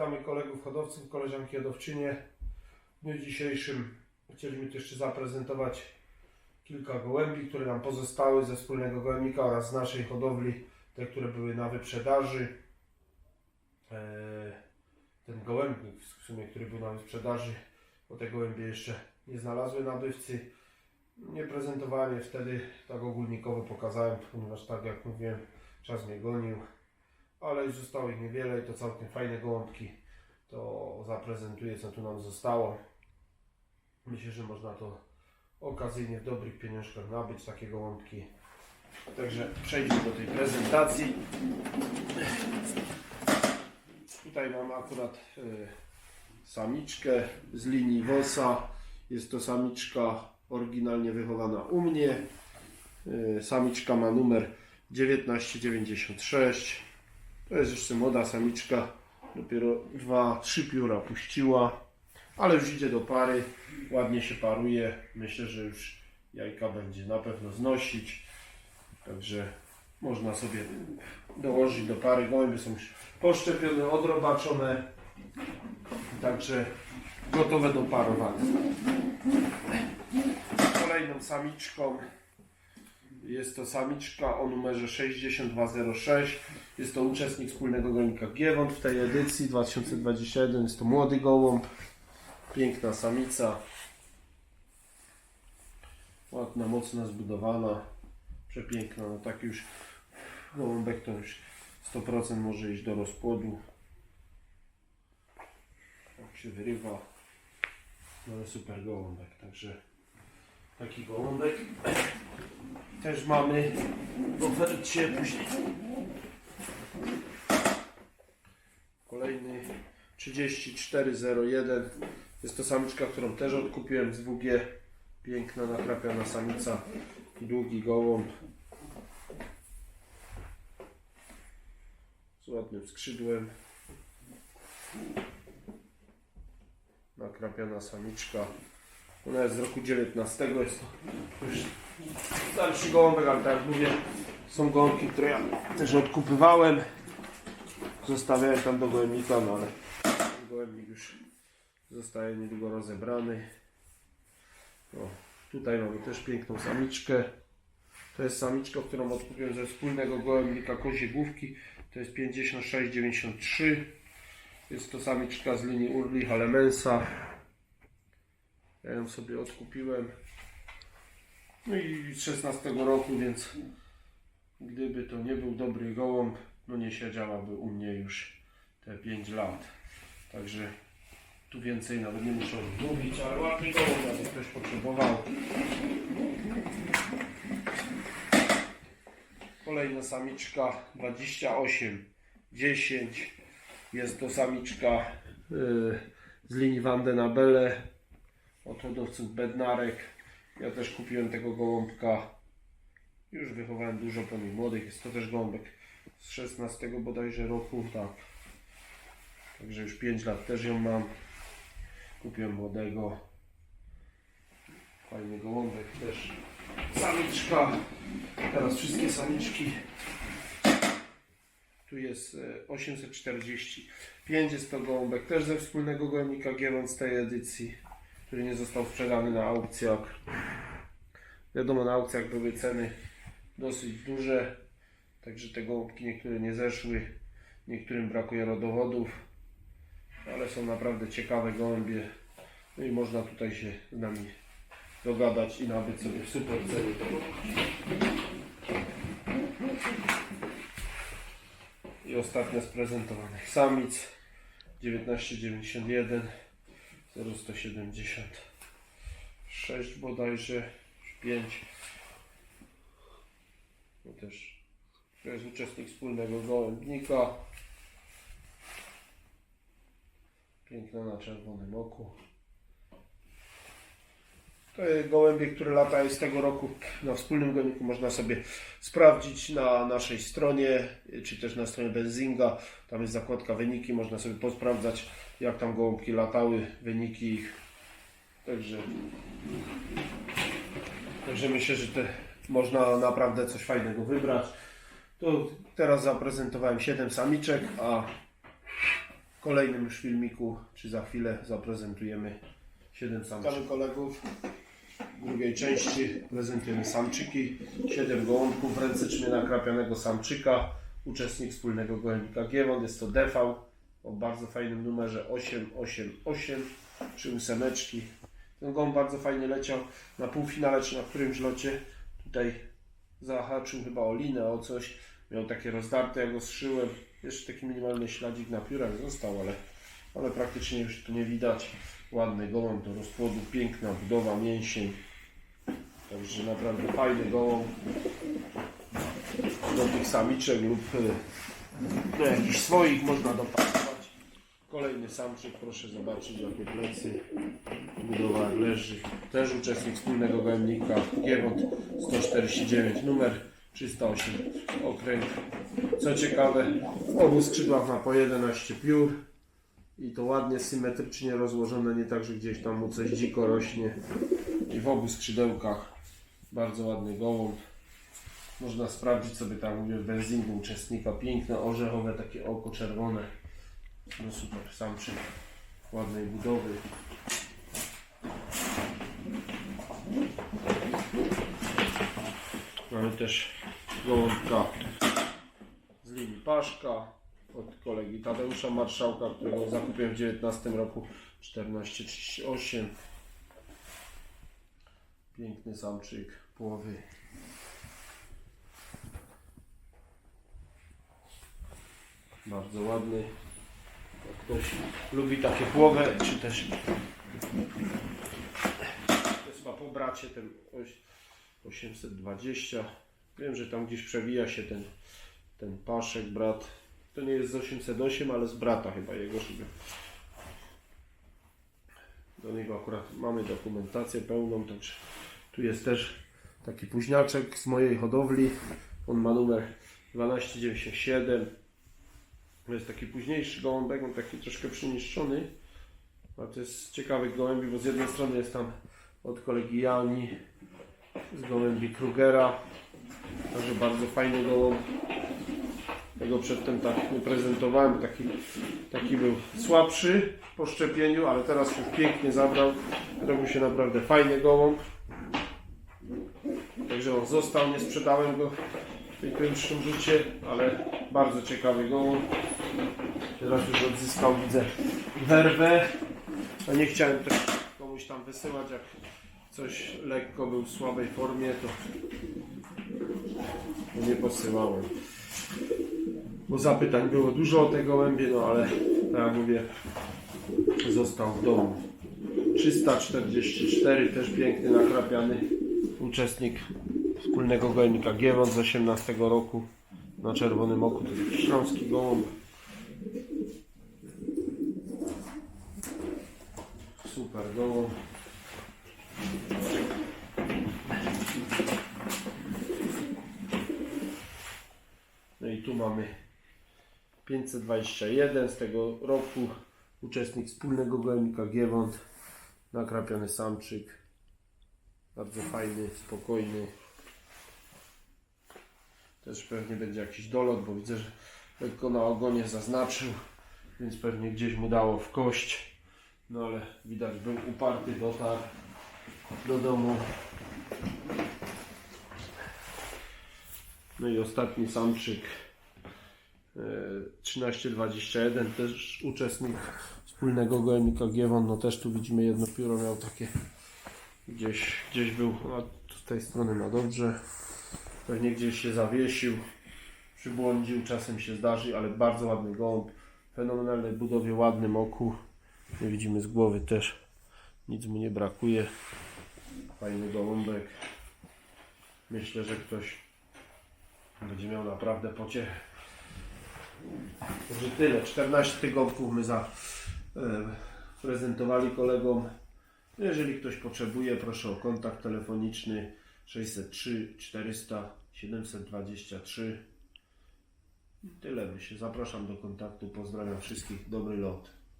Witamy kolegów hodowców, koleżanki hodowczynie. W dniu dzisiejszym chcieliśmy tu jeszcze zaprezentować kilka gołębi, które nam pozostały ze wspólnego gołębnika oraz z naszej hodowli, te, które były na wyprzedaży. Eee, Ten gołębnik w sumie, który był na wyprzedaży, bo te gołębie jeszcze nie znalazły nabywcy. Nie prezentowałem je wtedy tak ogólnikowo pokazałem, ponieważ tak jak mówiłem, czas mnie gonił ale już zostało ich niewiele i to całkiem fajne gołąbki. To zaprezentuję, co tu nam zostało. Myślę, że można to okazyjnie w dobrych pieniążkach nabyć, takie gołąbki. Także przejdźmy do tej prezentacji. Tutaj mam akurat e, samiczkę z linii Wosa. Jest to samiczka oryginalnie wychowana u mnie. E, Samiczka ma numer 1996. To jest jeszcze młoda samiczka. Dopiero dwa, trzy pióra puściła. Ale już idzie do pary. Ładnie się paruje. Myślę, że już jajka będzie na pewno znosić. Także można sobie dołożyć do pary. Gołębie są już poszczepione, odrobaczone. Także gotowe do parowania. Kolejną samiczką jest to samiczka o numerze 6206. Jest to uczestnik wspólnego gołębnika Giewont w tej edycji 2021. Jest to młody gołąb. Piękna samica. Ładna, mocno zbudowana. Przepiękna. No taki już gołąbek to już 100% może iść do rozpłodu. Jak się wyrywa. No ale super gołąbek. Także taki gołąbek też mamy w ofercie później. Kolejny 3401. Jest to samiczka, którą też odkupiłem z WG. Piękna, nakrapiana samica i długi gołąb. Z ładnym skrzydłem. Nakrapiana samiczka. Ona jest z roku 19. Jest to już starszy gołąbek, ale tak jak mówię, są gołąbki, które ja też odkupywałem. Zostawiałem tam do gołębnika, no ale gołębnik już zostaje niedługo rozebrany. Tutaj mamy też piękną samiczkę. To jest samiczka, którą odkupiłem ze wspólnego gołębnika kozie główki. To jest 5693. Jest to samiczka z linii Urli Halemensa. Ja ją sobie odkupiłem. No i z 16 roku, więc gdyby to nie był dobry gołąb, no nie siedziałaby u mnie już te 5 lat. Także tu więcej nawet nie muszę mówić, ale ładny gołąb, jakby ktoś potrzebował. Kolejna samiczka 28 10. Jest to samiczka yy, z linii Vandenabelle od hodowców bednarek. Ja też kupiłem tego gołąbka. Już wychowałem dużo po nim młodych. Jest to też gołąbek z 16 bodajże roku. Tak. Także już 5 lat też ją mam. Kupiłem młodego. Fajny gołąbek też. Samiczka. Teraz wszystkie samiczki. Tu jest e, 845. Jest to gołąbek też ze wspólnego gołębnika Giewont z tej edycji który nie został sprzedany na aukcjach. Wiadomo, na aukcjach były ceny dosyć duże, także te gołąbki niektóre nie zeszły, niektórym brakuje rodowodów, ale są naprawdę ciekawe gołębie. No i można tutaj się z nami dogadać i nabyć sobie super cenie. I ostatnia z prezentowanych samic 1991 0176 bodajże 5 no też to jest uczestnik wspólnego gołębnika. Piękna na czerwonym oku gołębie, które latają z tego roku na wspólnym gołębniku można sobie sprawdzić na naszej stronie, czy też na stronie Benzinga. Tam jest zakładka wyniki, można sobie posprawdzać jak tam gołąbki latały, wyniki ich. Także, także myślę, że te, można naprawdę coś fajnego wybrać. To teraz zaprezentowałem 7 samiczek, a kolejnym już filmiku, czy za chwilę zaprezentujemy 7 samczyków. Witamy kolegów. W drugiej części prezentujemy samczyki. 7 gołąbków w ręce nakrapianego samczyka. Uczestnik wspólnego gołębnika Giewon. Jest to DV o bardzo fajnym numerze 888. Trzy ósemeczki. Ten gołąb bardzo fajnie leciał na półfinale, czy na którymś locie. Tutaj zahaczył chyba o linę, o coś. Miał takie rozdarte, ja go zszyłem. Jeszcze taki minimalny śladzik na piórach został, ale, ale praktycznie już tu nie widać. Ładny gołąb do rozpłodu, piękna budowa, mięsień. Także naprawdę fajny gołąb. Do tych samiczek lub y, do jakichś swoich można dopasować. Kolejny samczyk, proszę zobaczyć jakie plecy. Budowa leży. Też uczestnik wspólnego gołębnika. Giewont 149 numer 308 okręg. Co ciekawe, w obu skrzydłach ma po 11 piór i to ładnie symetrycznie rozłożone, nie tak, że gdzieś tam mu coś dziko rośnie. I w obu skrzydełkach bardzo ładny gołąb. Można sprawdzić sobie tam mówię, w benzingu uczestnika. Piękne, orzechowe, takie oko czerwone. No super, samczyk ładnej budowy. Mamy też gołąbka z linii Paszka od kolegi Tadeusza Marszałka, którego zakupiłem w 19 roku 1438. Piękny samczyk połowy. Bardzo ładny. Jak ktoś lubi takie płowe, czy też to jest chyba po bracie ten oś- 820. Wiem, że tam gdzieś przewija się ten, ten paszek, brat. To nie jest z 808, ale z brata chyba jego, żeby do niego akurat mamy dokumentację pełną, także tu jest też taki późniaczek z mojej hodowli. On ma numer 1297. To jest taki późniejszy gołąbek, on taki troszkę przyniszczony. A to jest ciekawy gołębi, bo z jednej strony jest tam od kolegi Jani z gołębi Krugera. Także bardzo fajny gołąb. Tego przedtem tak nie prezentowałem. Taki, taki był słabszy po szczepieniu, ale teraz już pięknie zabrał. Robił się naprawdę fajny gołąb. Także on został, nie sprzedałem go w tej pierwszym rzucie, ale bardzo ciekawy gołąb. Teraz już odzyskał, widzę, werwę. A nie chciałem też komuś tam wysyłać, jak coś lekko był w słabej formie, to nie posyłałem. Bo zapytań było dużo o tej gołębie, no ale tak jak mówię, został w domu. 344, też piękny, nakrapiany uczestnik wspólnego gołębnika Giewon z 18 roku na czerwonym oku. To jest śląski gołąb. Super gołąb. No i tu mamy 521 z tego roku. Uczestnik wspólnego gołębnika Giewont. Nakrapiony samczyk. Bardzo fajny, spokojny. Też pewnie będzie jakiś dolot, bo widzę, że lekko na ogonie zaznaczył, więc pewnie gdzieś mu dało w kość. No ale widać, był uparty, dotarł do domu. No i ostatni samczyk 1321, też uczestnik wspólnego gołębnika Giewon. No też tu widzimy jedno pióro miał takie gdzieś, gdzieś był a z tej strony na dobrze. Pewnie gdzieś się zawiesił, przybłądził, czasem się zdarzy, ale bardzo ładny gołąb. Fenomenalnej budowie, ładnym oku. Jak widzimy z głowy też nic mu nie brakuje. Fajny gołąbek. Myślę, że ktoś będzie miał naprawdę pociechę. Także tyle. 14 tygodniów my za e, prezentowali kolegom. Jeżeli ktoś potrzebuje, proszę o kontakt telefoniczny 603 400 723. Tyle myślę. Zapraszam do kontaktu. Pozdrawiam wszystkich. Dobry lot.